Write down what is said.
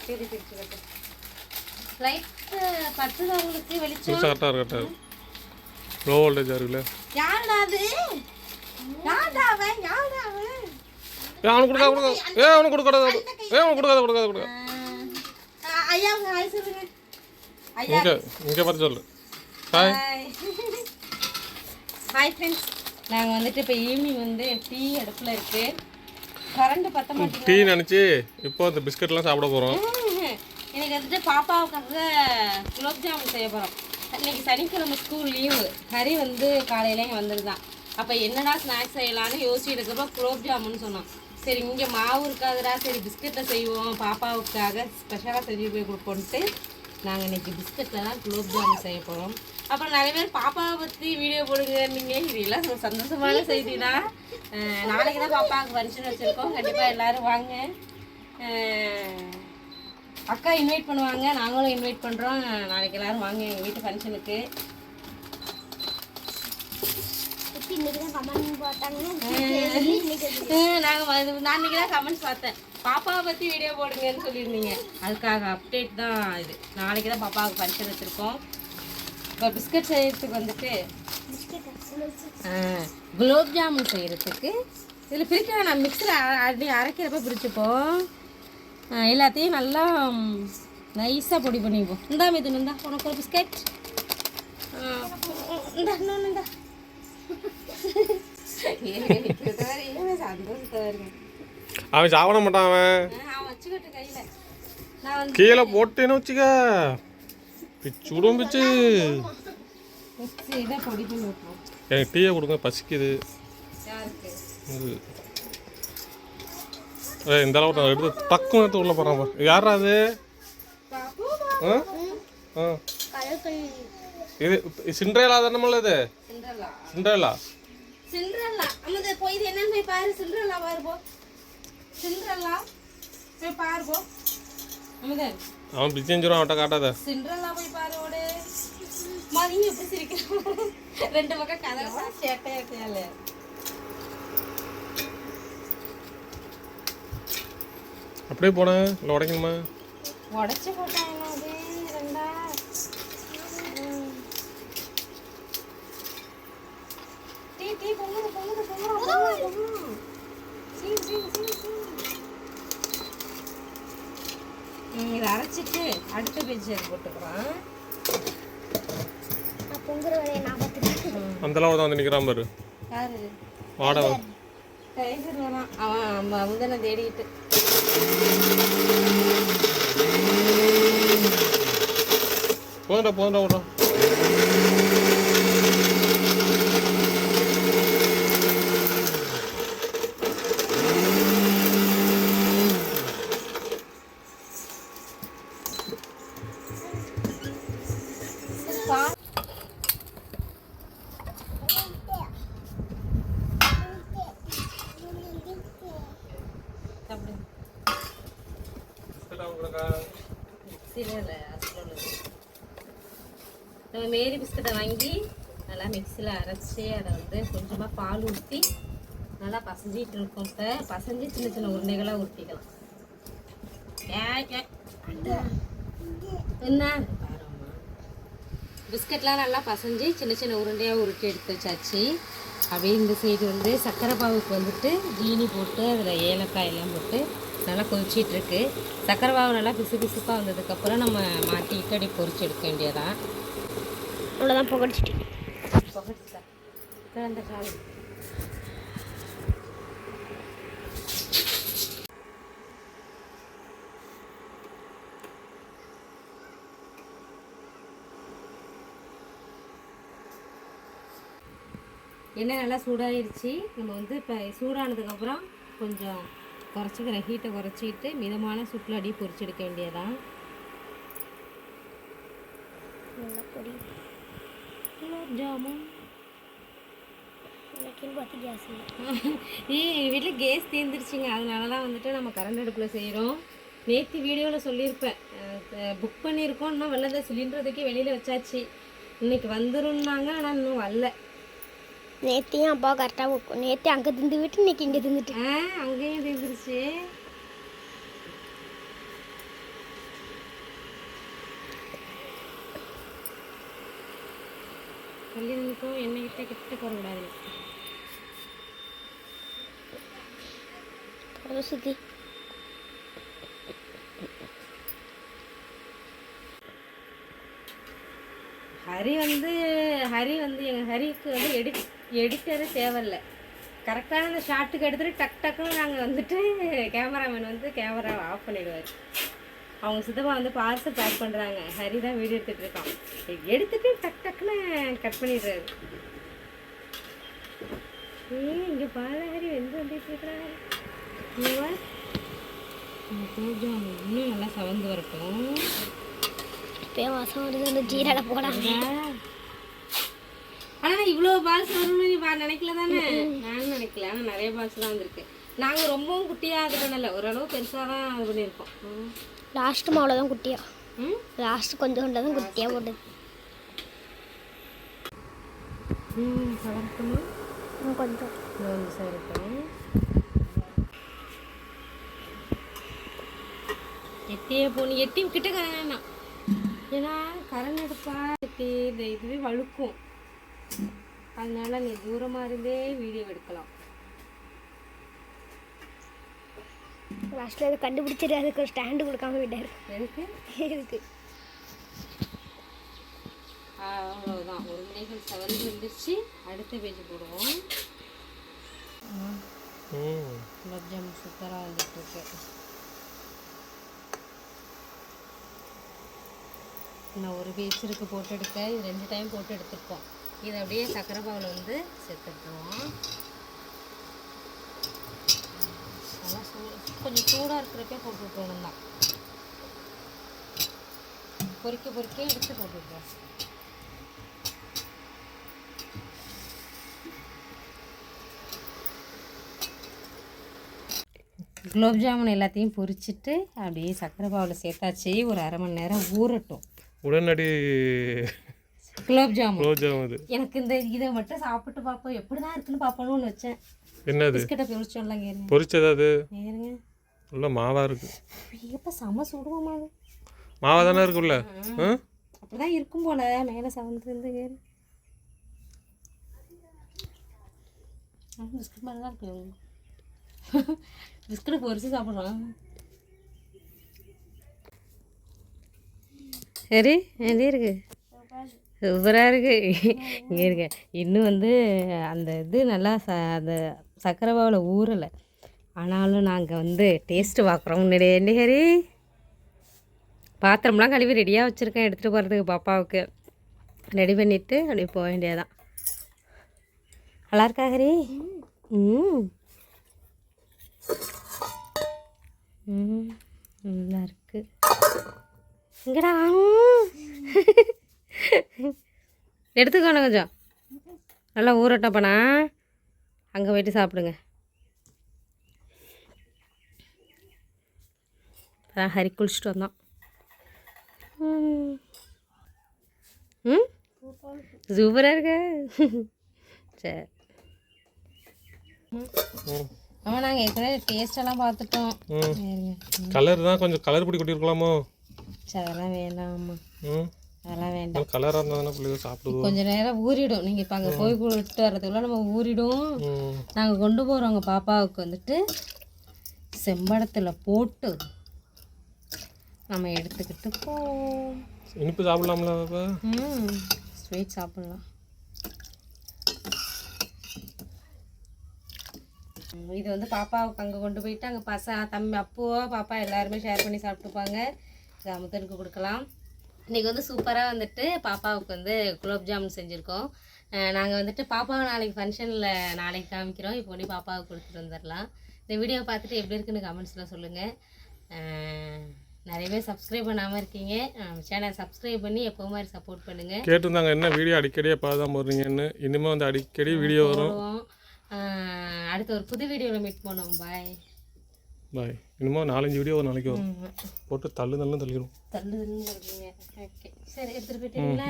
சரி பிரிச்சு கட்டு லைட்டு பத்துதான் உங்களுக்கு வெளிச்சம். மிக்ஸ் கரெக்டாக கரெக்டாக லோ வோல்டேஜாக இருக்குல்ல. யாருடா அது? யாருடா அவன் யாருடா அவன்? ஏ அவனுக்கு கொடுக்காத கொடுக்காத. ஏ அவனுக்கு கொடுக்காத ஏ அவனுக்கு கொடுக்காத கொடுக்காத கொடுக்காத. ஆ, ஐயா உங்க ஹாய் சொல்லுங்க ஐயா. இங்கே இங்கே பார்த்து சொல்லு. ஹாய் ஹாய் ஃப்ரெண்ட்ஸ் நாங்கள் வந்துட்டு இப்போ ஈவினிங் வந்து டீ அடுப்பில் இருக்கு. கரண்ட் பத்த மாட்டேங்குது. டீ நினச்சி இப்போ இந்த பிஸ்கட்லாம் சாப்பிட போகிறோம் இன்னைக்கு வந்துட்டு பாப்பாவுக்காக குலோப் ஜாமுன் செய்ய போகிறோம் இன்னைக்கு சனிக்கிழமை ஸ்கூல் லீவு ஹரி வந்து காலையில இங்கே வந்திருந்தான் அப்போ என்னடா ஸ்நாக்ஸ் செய்யலாம்னு யோசிச்சுட்டு இருக்கப்போ குலோப் ஜாமுன் சொன்னான். சரி இங்கே மாவு இருக்காதுடா. சரி பிஸ்கட்டில் செய்வோம். பாப்பாவுக்காக ஸ்பெஷலாக செஞ்சு போய் கொடுப்போன்ட்டு நாங்கள் இன்னைக்கு பிஸ்கட்டில் தான் குலோப் ஜாமுன் செய்ய போகிறோம் அப்புறம் நிறைய பேர் பாப்பாவை பற்றி வீடியோ போடுங்க. நீங்கள் இது எல்லாம் ஒரு சந்தோஷமான செய்தி தான். நாளைக்கு தான் பாப்பாவுக்கு ஃபங்க்ஷன் வச்சுருக்கோம். கண்டிப்பாக எல்லாரும் வாங்க. அக்கா இன்வைட் பண்ணுவாங்க. நாங்களும் இன்வைட் பண்ணுறோம் நாளைக்கு எல்லாரும் வாங்க எங்கள் வீட்டு ஃபங்க்ஷனுக்கு நாங்கள் நான் தான் கமெண்ட்ஸ் பார்த்தேன். பாப்பாவை பற்றி வீடியோ போடுங்கன்னு சொல்லியிருந்தீங்க. அதுக்காக அப்டேட் தான் இது. நாளைக்கு தான் பாப்பாவுக்கு ஃபங்க்ஷன் வச்சுருக்கோம். இப்போ பிஸ்கட் செய்யறதுக்கு வந்துட்டு குலோப் ஜாமுன் செய்கிறதுக்கு இதில் பிரிக்க நான் மிக்ஸில் அடி அரைக்கிறப்ப பிரிச்சுப்போம் எல்லாத்தையும் நல்லா நைஸாக பொடி பண்ணிப்போம் இந்தா மிதுன் இந்தா. உனக்கு ஒரு பிஸ்கட். இந்தா இன்னொன்று இந்தா. அவன் சாப்பிட மாட்டான் அவன். அவன் வச்சுக்கிட்டு கையில். நான் வந்து கீழே போட்டேன்னு வச்சுக்க. பிச்சு விடும் பிச்சு. எனக்கு டீயை கொடுங்க பசிக்குது. ஏய் இந்த அளவுக்கு நான் எடுத்து டக்குன்னு எடுத்து உள்ள போகிறான் யாரா அது? ஆ? ஆ. இது சிண்ட்ரேலா தானே இது? சிண்ட்ரேலா. சிண்ட்ரல்லா அம்மது போய் இது என்னன்னு போய் பாரு. சிண்ட்ரல்லா பாரு போ. சிண்ட்ரல்லா போய் பாரு போ. அம்மதன் அவன் பிச்சு செஞ்சிடும் அவன்கிட்ட காட்டாத. சிண்ட்ரல்லா போய் பாரு ஓடு. மதியம் எப்படி சிரிக்கிறோம் ரெண்டு பக்கம் கதை சேட்டையா இருக்கையால அப்படியே போனேன் இல்லை உடைக்கணுமா? உடச்சி போட்டாங்க அது ரெண்டா. டீ டீ பொங்குது பொங்குது பொங்குது பொங்குது. பொங்குது சீ சீ சீ சீ இதை அரைச்சிட்டு அடுத்த பேஜ் போட்டுக்கிறோம் அந்த அளவு தான் வந்து நிற்கிறான் பாரு. யாரு? வாடை டைகர் வரான் அவன் முதல்ல தேடிட்டு போதுடா போதுடா விட்றோம் அப்படி மிக்சியில் இல்லை அதில் உள்ளது நம்ம மேரி பிஸ்கட்டை வாங்கி நல்லா மிக்சியில் அரைச்சி அதை வந்து கொஞ்சமாக பால் ஊற்றி நல்லா பசஞ்சிட்டு இருக்கோம் இப்போ பசஞ்சு சின்ன சின்ன உருண்டைகளாக ஊற்றிக்கலாம் என்ன பிஸ்கட்லாம் நல்லா பசஞ்சு சின்ன சின்ன உருண்டையாக உருட்டி எடுத்து வச்சாச்சு அப்படியே இந்த சைடு வந்து சர்க்கரை பாவுக்கு வந்துட்டு ஜீனி போட்டு அதில் ஏலக்காய் எல்லாம் போட்டு நல்லா கொதிச்சிட்டு இருக்கு சர்க்கரை பாவு நல்லா பிசு பிசுப்பாக வந்ததுக்கப்புறம் நம்ம மாட்டி இட்டடி பொரிச்சு எடுக்க வேண்டியதான் அவ்வளோதான் புகடிச்சிட்டு புகட்டுச்சா கிடந்த கால் எண்ணெய் நல்லா சூடாயிருச்சு. நம்ம வந்து இப்போ சூடானதுக்கப்புறம் கொஞ்சம் குறைச்சிக்கிற ஹீட்டை குறைச்சிட்டு மிதமான சூட்டில் அடி பொரிச்சு எடுக்க வேண்டியதான் நல்லா பொடி. குலோப் ஜாமுன். பார்த்து கேஸ் இல்லை. ஏய் வீட்டில் கேஸ் தீர்ந்துருச்சுங்க அதனால தான் வந்துட்டு நம்ம கரண்ட் அடுப்பில் செய்கிறோம் நேற்று வீடியோவில் சொல்லியிருப்பேன். புக் பண்ணியிருக்கோம். இன்னும் வெள்ளத்தை சிலிண்டர் தூக்கி வெளியில் வச்சாச்சு. இன்னைக்கு வந்துருன்னாங்க ஆனால் இன்னும் வரல. நேற்றையும் அப்பா கரெக்டாக நேற்று அங்கே திந்து விட்டு இன்னைக்கு இங்கே திந்துட்டு. அங்கேயும் தீர்ந்துருச்சு கல்யாணத்துக்கும் என்னைக்கிட்ட கிட்ட போடக்கூடாது. சுற்றி ஹரி வந்து ஹரி வந்து எங்கள் ஹரிக்கு வந்து எடி எடிட்டரு தேவையில்ல. கரெக்டான அந்த ஷாட்டுக்கு எடுத்துகிட்டு டக் டக்குன்னு நாங்கள் வந்துட்டு கேமராமேன் வந்து கேமராவை ஆஃப் பண்ணிடுவார். அவங்க சித்தப்பா வந்து பார்சல் பேக் பண்ணுறாங்க ஹரி தான் வீடியோ எடுத்துகிட்டு இருக்கான். எடுத்துட்டு டக் டக்குன்னு கட் பண்ணிடுறாரு. ஏய் இங்கே பாரு ஹரி வெந்து வந்துட்டு இருக்கிறாரு. இன்னும் நல்லா சவந்து வரட்டும். இப்போயே வாசம் வருது அந்த ஜீரக போடாம ஆனா இவ்வளோ பால்ஸ் வரும்னு நீ நினைக்கல தானே நானும் நினைக்கல. ஆனா நிறைய பால்ஸ் தான் வந்திருக்கு. நாங்க ரொம்பவும் குட்டியா இது பண்ணல. ஓரளவு பெருசா தான் இது பண்ணியிருக்கோம். ம். லாஸ்ட்டு மாவில் தான் குட்டியா. ம்? லாஸ்ட்டு கொஞ்சம் கொண்டு தான் குட்டியாக போட்டது ம் கொஞ்சம். வந்து சவரட்டும் எட்டியே எட்டி கிட்ட வேணாம். ஏன்னா கரண் எடுப்பா இந்த இதுவே வழுக்கும். அதனால நீ தூரமா இருந்தே வீடியோ எடுக்கலாம். லாஸ்ட்டில் அதை கண்டுபிடிச்சிட்டு அதுக்கு ஒரு ஸ்டாண்டு கொடுக்காம விட்டாரு. எதுக்கு? இருக்கு அவ்வளோதான் ஒரு முனைகள் செவந்து வந்துருச்சு. அடுத்த பேஜ் போடுவோம். ம் குலோப் ஜாமுன் சூப்பராக வந்துட்டு இருக்கு. இன்னும் ஒரு பீஸ் இருக்கு போட்டு எடுக்க இது ரெண்டு டைம் போட்டு எடுத்துருக்கோம். இதை அப்படியே சக்கரை பாவில் வந்து சேர்த்துட்டுருவோம் நல்லா சூடு கொஞ்சம் சூடாக இருக்கிறப்பே போட்டு தான். பொறிக்க பொறிக்க எடுத்து போட்டுருக்கோம் குலோப் ஜாமுன் எல்லாத்தையும் பொரிச்சிட்டு அப்படியே சக்கரை பாவில் சேர்த்தாச்சு. ஒரு அரை மணி நேரம் ஊறட்டும். உடனடி குலோப் ஜாமுன் ரோஜாவும் இது எனக்கு இந்த இதை மட்டும் சாப்பிட்டு பார்ப்போம். எப்படி தான் இருக்குன்னு பார்ப்போம்னு வச்சேன். என்னது? பிஸ்கட்டை பொரிச்சோம்ல கேருங்க பொரிச்சதா அது? ஏறுங்க. உள்ள மாவா இருக்கு. எப்போ செம சுடுவோமா அது? மாவா தானே இருக்குல்ல அப்படிதான் இருக்கும் போல. மேலே சவந்து இருந்து கேரு பிஸ்கட் மாதிரி தான் இருக்கு. பிஸ்கட்டை பொரிச்சு சாப்பிட்றோம். சரி எப்படி இருக்கு. சூப்பராக இருக்கு. இங்கே இருக்க இன்னும் வந்து அந்த இது நல்லா ச அந்த சக்கரை பாவில் ஊறலை. ஆனாலும் நாங்கள் வந்து டேஸ்ட்டு பார்க்குறோம் முன்னாடி என்ன ஹரி? பாத்திரம்லாம் கழுவி ரெடியாக வச்சுருக்கேன். எடுத்துகிட்டு போகிறதுக்கு பாப்பாவுக்கு. ரெடி பண்ணிவிட்டு அப்படியே போக வேண்டியதான் நல்லா இருக்கா ஹரி? ம். ம். நல்லா இருக்கு. இங்கடா எடுத்துக்கோணும் கொஞ்சம். நல்லா ஊறட்டப்பண்ணா. அங்கே போயிட்டு சாப்பிடுங்க. அதான் ஹரி குளிச்சுட்டு வந்தோம் ம். சூப்பராக இருக்கு. சரி. ஆமாம் நாங்கள் ஏற்கனவே டேஸ்டெல்லாம் பார்த்துட்டோம். கலர் தான் கொஞ்சம் கலர் பொடி கொட்டியிருக்கலாமோ சரி அதெல்லாம் வேண்டாம்மா ம். அதெல்லாம் வேண்டாம். கலராக இருந்தால் தானே பிள்ளைங்க சாப்பிடுவோம். கொஞ்ச நேரம் ஊறிடும். நீங்கள் இப்போ அங்கே போய் விட்டு வர்றதுக்குள்ள நம்ம ஊறிடும். நாங்கள் கொண்டு போகிறவங்க பாப்பாவுக்கு வந்துட்டு. செம்படத்தில் போட்டு நம்ம எடுத்துக்கிட்டு போவோம் இனிப்பு சாப்பிடலாம்ல பாப்பா? ம். ஸ்வீட் சாப்பிட்லாம். இது வந்து பாப்பாவுக்கு அங்கே கொண்டு போயிட்டு அங்கே பச தம்பி அப்புவோ பாப்பா எல்லாருமே ஷேர் பண்ணி சாப்பிட்டுப்பாங்க. இது அமுதனுக்கு கொடுக்கலாம். இன்றைக்கி வந்து சூப்பராக வந்துட்டு பாப்பாவுக்கு வந்து குலோப் ஜாமுன் செஞ்சுருக்கோம். நாங்கள் வந்துட்டு பாப்பாவை நாளைக்கு ஃபங்க்ஷனில் நாளைக்கு காமிக்கிறோம். இப்போ கொண்டு பாப்பாவுக்கு கொடுத்துட்டு வந்துடலாம் இந்த வீடியோ பார்த்துட்டு எப்படி இருக்குன்னு கமெண்ட்ஸில் சொல்லுங்கள் நிறைய பேர் சப்ஸ்கிரைப் பண்ணாமல் இருக்கீங்க. சேனல் சப்ஸ்கிரைப் பண்ணி எப்போ மாதிரி சப்போர்ட் பண்ணுங்கள் கேட்டிருந்தாங்க என்ன வீடியோ அடிக்கடி எப்போ தான் போடுறீங்கன்னு. இனிமேல் வந்து அடிக்கடி வீடியோ வரும். அடுத்த ஒரு புது வீடியோவில் மீட் பண்ணுவோம். பாய் பாய். இனிமேல் நாலஞ்சு வீடியோ ஒரு நாளைக்கு வரும். போட்டு தள்ளு தள்ளு தள்ளிடும் தள்ளுதுன்னு சொல்றீங்க ஓகே சரி எடுத்துகிட்டு போயிட்டீங்களா?